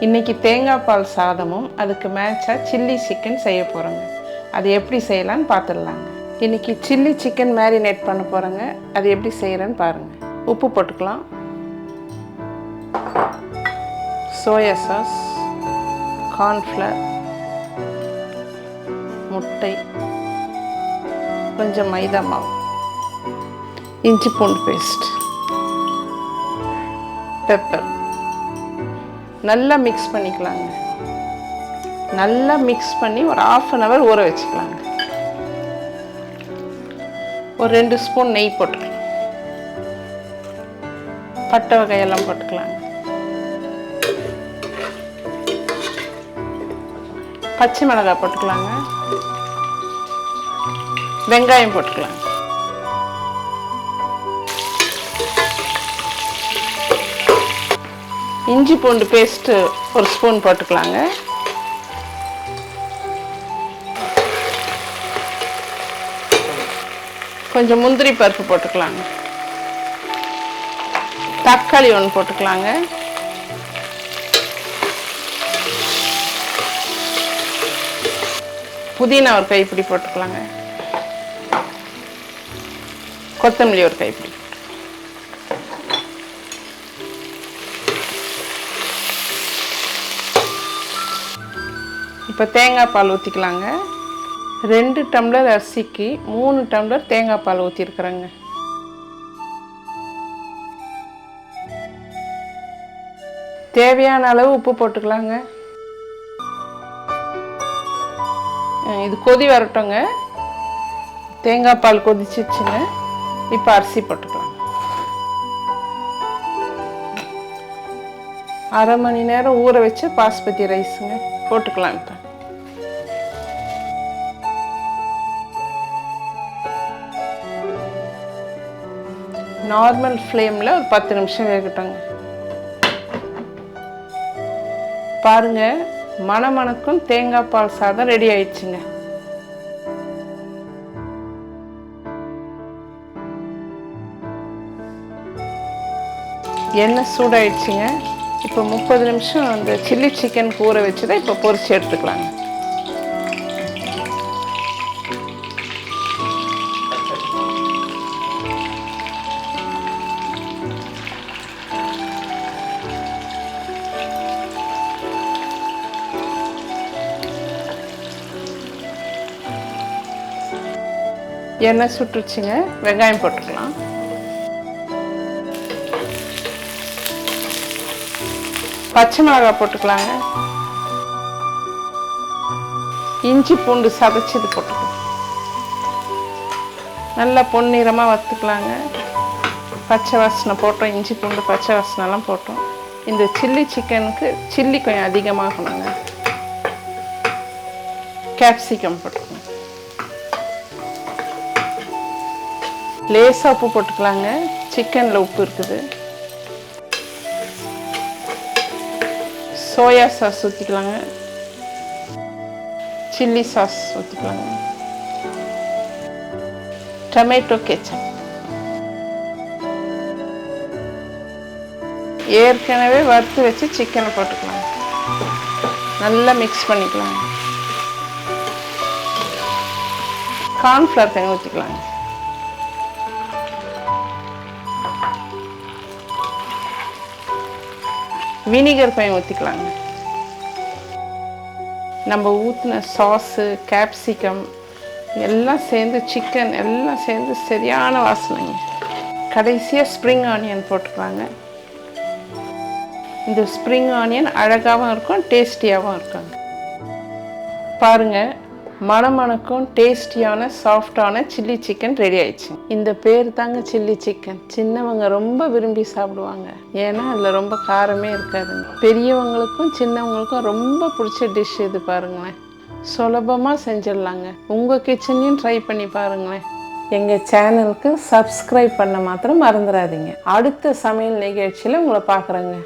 இன்றைக்கி தேங்காய் பால் சாதமும் அதுக்கு மேட்சாக சில்லி சிக்கன் செய்ய போகிறோங்க அது எப்படி செய்யலான்னு பார்த்துடலாங்க இன்றைக்கி சில்லி சிக்கன் மேரினேட் பண்ண போகிறோங்க அது எப்படி செய்கிறேன்னு பாருங்கள் உப்பு போட்டுக்கலாம். சோயா சாஸ் கார்ன்ஃப்ளவர் முட்டை கொஞ்சம் மைதா மாவு இஞ்சி பூண்டு பேஸ்ட் பெப்பர் நல்லா மிக்ஸ் பண்ணிக்கலாங்க. நல்லா மிக்ஸ் பண்ணி ஒரு ஆஃப் அன் ஹவர் ஊற வச்சுக்கலாங்க. ஒரு ரெண்டு ஸ்பூன் நெய் போட்டுக்கலாம் பட்டை வகையெல்லாம் போட்டுக்கலாங்க. பச்சை மிளகாய் போட்டுக்கலாங்க. வெங்காயம் போட்டுக்கலாங்க. இஞ்சி பூண்டு பேஸ்ட்டு ஒரு ஸ்பூன் போட்டுக்கலாங்க. கொஞ்சம் முந்திரி பருப்பு போட்டுக்கலாங்க. தக்காளி ஒன்று போட்டுக்கலாங்க. புதினா ஒரு கைப்பிடி போட்டுக்கலாங்க. கொத்தமல்லி ஒரு கைப்பிடி. இப்போ தேங்காய் பால் ஊற்றிக்கலாங்க ரெண்டு டம்ளர் அரிசிக்கு மூணு டம்ளர் தேங்காய் பால் ஊற்றிருக்குறேங்க தேவையான அளவு உப்பு போட்டுக்கலாங்க. இது கொதி வரட்டுங்க. தேங்காய் பால் கொதிச்சிச்சுங்க இப்போ அரிசி போட்டுக்கலாம். அரை மணி நேரம் ஊற வச்சு பாஸ்மதி ரைஸுங்க. போட்டுக்கலாம் இப்போ. நார்மல் ஃப்ளேமில் ஒரு பத்து நிமிஷம் வேகட்டோங்க. பாருங்க மணமணக்கும் தேங்காய் பால் சாதம் ரெடி ஆயிடுச்சுங்க. எண்ணெய் சூடாயிடுச்சுங்க. இப்போ முப்பது நிமிஷம் அந்த சில்லி சிக்கன் கூரை வச்சு தான் இப்போ பொரிச்சு எடுத்துக்கலாங்க. எண்ணெய் சுட்டுருச்சுங்க. வெங்காயம் போட்டுக்கலாம். பச்சை மிளகாய் போட்டுக்கலாங்க. இஞ்சி பூண்டு சதைச்சது போட்டுக்கலாம். நல்லா பொன்னிறமாக வறுத்துக்கலாங்க. பச்சை வாசனை போட்டோம். இஞ்சி பூண்டு பச்சை வாசனைலாம் போட்டோம். இந்த சில்லி சிக்கனுக்கு சில்லி கொஞ்சம் அதிகமாகணுங்க. கேப்சிகம் போட்டுக்கணும் லேசாக உப்பு போட்டுக்கலாங்க. சிக்கனில் உப்பு இருக்குது. சோயா சாஸ் ஊற்றிக்கலாங்க சில்லி சாஸ் ஊற்றிக்கலாங்க டொமேட்டோ கெச்சப் ஏற்கனவே வறுத்து வச்சு சிக்கனை போட்டுக்கலாம். நல்லா மிக்ஸ் பண்ணிக்கலாம். கார்ன்ஃப்ளவர் தண்ணி ஊற்றிக்கலாங்க வினிகர் பையன் ஊற்றிக்கலாங்க நம்ம ஊற்றின சாஸு கேப்சிகம் எல்லாம் சேர்ந்து சிக்கன் எல்லாம் சேர்ந்து சரியான வாசனைங்க. கடைசியாக ஸ்ப்ரிங் ஆனியன் போட்டுக்கலாங்க. இந்த ஸ்ப்ரிங் ஆனியன் அழகாகவும் இருக்கும் டேஸ்டியாகவும் இருக்காங்க பாருங்கள் மணமணக்கும் டேஸ்டியான சாஃப்டான சில்லி சிக்கன் ரெடி ஆயிடுச்சு. இந்த பேர் தாங்க சில்லி சிக்கன். சின்னவங்க ரொம்ப விரும்பி சாப்பிடுவாங்க. ஏன்னா அதில் ரொம்ப காரமே இருக்காதுங்க பெரியவங்களுக்கும் சின்னவங்களுக்கும் ரொம்ப பிடிச்ச டிஷ் இது பாருங்களேன். சுலபமாக செஞ்சிடலாங்க. உங்கள் கிச்சனையும் ட்ரை பண்ணி பாருங்களேன். எங்கள் சேனலுக்கு சப்ஸ்கிரைப் பண்ண மாத்திரம் மறந்துடாதீங்க. அடுத்த சமையல் நிகழ்ச்சியில் உங்களை பார்க்குறேங்க.